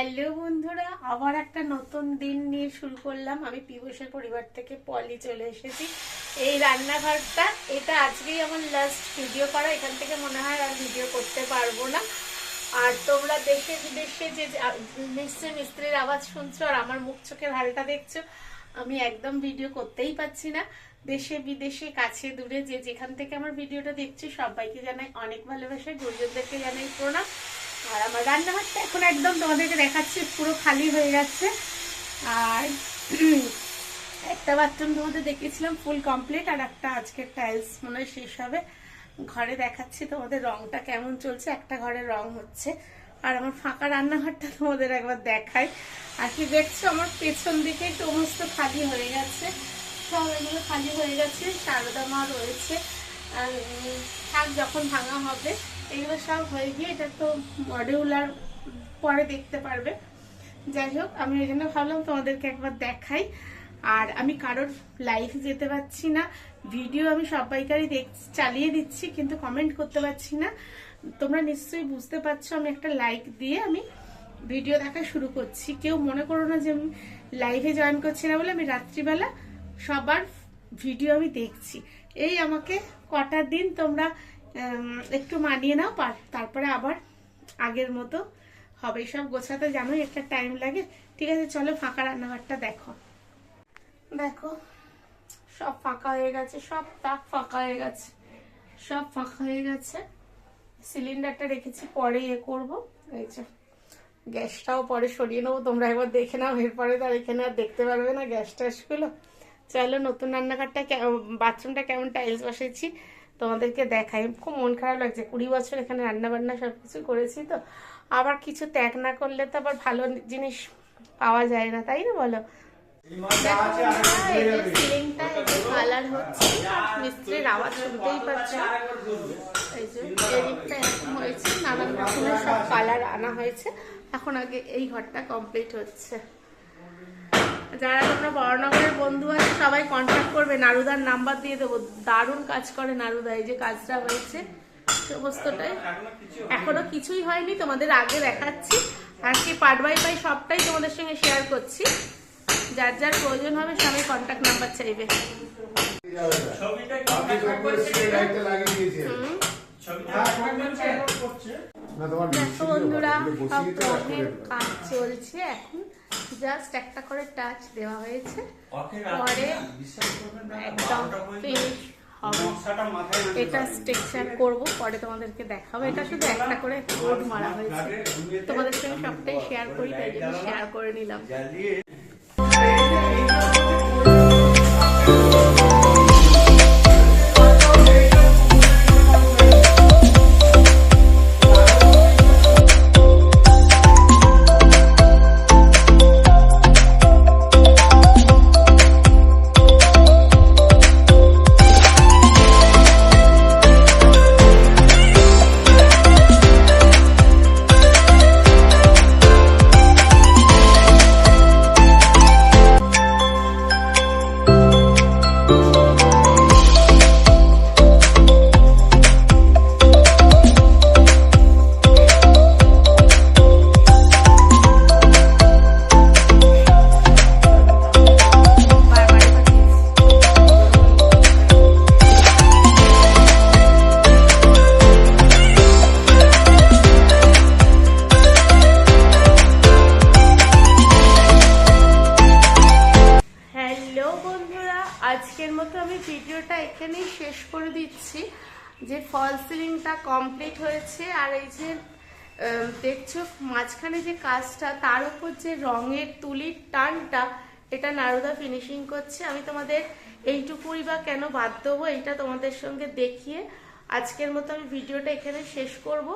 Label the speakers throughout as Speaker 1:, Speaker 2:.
Speaker 1: Hello বন্ধুরা, আবার একটা নতুন দিন নিয়ে শুরু করলাম। আমি পিবসের পরিবার থেকে পলি চলে এসেছি। এই রান্নাঘরটা, এটা আজকেই আমার লাস্ট ভিডিও করা। এখান থেকে মনে হয় আর ভিডিও করতে পারব না। আর তোমরা দেশে বিদেশে যে নিশ্চয় মিস্ত্রির আওয়াজ শুনছো আর আমার মুখ চোখের হালটা দেখছ, আমি একদম ভিডিও করতেই পাচ্ছি না। দেশে বিদেশে, কাছে দূরে যে যেখান থেকে আমার ভিডিওটা দেখছি, সবাইকে জানাই অনেক ভালোবাসা। গুরুজনদেরকে জানাই প্রণাম। আর আমার রান্নাঘরটা এখন একদম তোমাদেরকে দেখাচ্ছি পুরো খালি হয়ে যাচ্ছে আর একটা বাথরুম তোমাদের দেখিয়েছিলাম ফুল কমপ্লিট আর একটা আজকে টাইলস মনে হয় শেষ হবে। ঘরে দেখাচ্ছি তোমাদের রংটা কেমন চলছে একটা ঘরের রং হচ্ছে। আর আমার ফাঁকা রান্নাঘরটা তোমাদের একবার দেখাই। আর কি দেখছ আমার পেছন দিকে সমস্ত খালি হয়ে গেছে। সব এগুলো খালি হয়ে গেছে সারদা মা রয়েছে। আর উম, থাক যখন ভাঙা হবে এগুলো সব হয়ে গিয়ে এটা তো মডিউলার পরে দেখতে পারবে। যাই হোক, আমি ওই জন্য ভাবলাম তোমাদেরকে একবার দেখাই। আর আমি কারোর লাইভ যেতে পারছি না ভিডিও আমি সবাইকারই চালিয়ে দিচ্ছি, কিন্তু কমেন্ট করতে পারছি না। তোমরা নিশ্চয়ই বুঝতে পারছ, আমি একটা লাইক দিয়ে আমি ভিডিও দেখা শুরু করছি। কেউ মনে করো না যে আমি লাইভে জয়েন করছি না বলে আমি রাত্রিবেলা সবার ভিডিও আমি দেখছি। এই আমাকে কটা দিন তোমরা একটু মানিয়ে নাও পার- তারপরে আবার আগের মতো হবে। সব গোছাতে জানোই একটা টাইম লাগে। ঠিক আছে, চলো ফাঁকা রান্নাঘরটা দেখো। দেখো, সব ফাঁকা হয়ে গেছে, সব তাক ফাঁকা হয়ে গেছে, সব ফাঁকা হয়ে গেছে। সিলিন্ডারটা রেখেছি, পরে ইয়ে করব। এই যে, গ্যাসটাও পরে সরিয়ে নেব, তোমরা একবার দেখে নাও, এরপরে তো এখানে আর দেখতে পারবে না গ্যাস ট্যাসগুলো চলো, নতুন রান্নাঘরটা বাথরুমটা কেমন টাইলস বসেছি তোমাদেরকে দেখাই। খুব মন খারাপ লাগছে। কুড়ি বছর এখানে রান্না বান্না সব কিছু করেছি তো। আবার কিছু ত্যাগ না করলে তো আবার ভালো জিনিস পাওয়া যায় না তাই না বলো? সিলিংটা কালার হচ্ছে মিস্ত্রির আওয়াজ শুনতেই পাচ্ছ। এই যে এদিকটা এরকম হয়েছে নানান রকমের সব কালার আনা হয়েছে। এখন আগে এই ঘরটা কমপ্লিট হচ্ছে। যারা তোমরা বড়নগরের বন্ধু আছে সবাই কন্ট্যাক্ট করবে। নারুদার নাম্বার দিয়ে দেবো। দারুণ কাজ করে নারুদা এই যে কাজটা হয়েছে সমস্তটাই। এখনও কিছুই হয়নি তোমাদের আগে দেখাচ্ছি। আর কি পার্ট বাই পাই সবটাই তোমাদের সঙ্গে শেয়ার করছি। যার যার প্রয়োজন হবে সবাই কন্ট্যাক্ট নাম্বার চাইবে।
Speaker 2: না তোমার
Speaker 1: দেখো বন্ধুরা
Speaker 2: কাজ
Speaker 1: চলছে এখন। জাস্ট একটা করে টাচ দেওয়া হয়েছে। পরে একদম ফিনিশ হবে। এটা স্টেকচার করব পরে তোমাদেরকে দেখাবো। এটা শুধু একটা করে কোড মারা হয়েছে। তোমাদের সঙ্গে সবটাই শেয়ার করি তাই জন্য শেয়ার করে নিলাম। আজকের মতো আমি ভিডিওটা এখানেই শেষ করে দিচ্ছি। যে ফল সিলিংটা কমপ্লিট হয়েছে, আর এই যে দেখছ, মাঝখানে যে কাজটা, তার উপর যে রঙের তুলির টানটা, এটা নারদা ফিনিশিং করছে। আমি তোমাদের এইটুকুই বা কেন বাদ দেবো, এইটা তোমাদের সঙ্গে দেখিয়ে আজকের মতো আমি ভিডিওটা এখানে শেষ করব।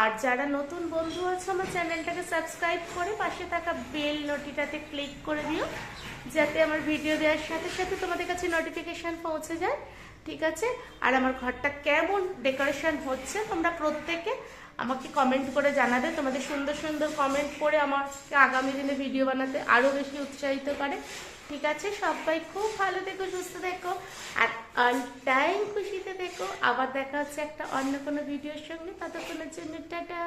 Speaker 1: আর যারা নতুন বন্ধু আছে, আমার চ্যানেলটাকে সাবস্ক্রাইব করে পাশে থাকা বেল নোটিটাতে ক্লিক করে দিও, যাতে আমার ভিডিও দেওয়ার সাথে সাথে তোমাদের কাছে নোটিফিকেশন পৌঁছে যায়, ঠিক আছে? আর আমার ঘরটা কেমন ডেকোরেশন হচ্ছে, তোমরা প্রত্যেকে আমাকে কমেন্ট করে জানাবে। তোমাদের সুন্দর সুন্দর কমেন্ট করে আমাকে আগামী দিনে ভিডিও বানাতে আরও বেশি উৎসাহিত করে। ঠিক আছে? সবাই খুব ভালো থেকো, সুস্থ থেকো। আর অন টাইম খুশিতে দেখো আবার দেখা হচ্ছে একটা অন্য কোনো ভিডিওর সঙ্গে। ততক্ষণের জন্য, টাটা!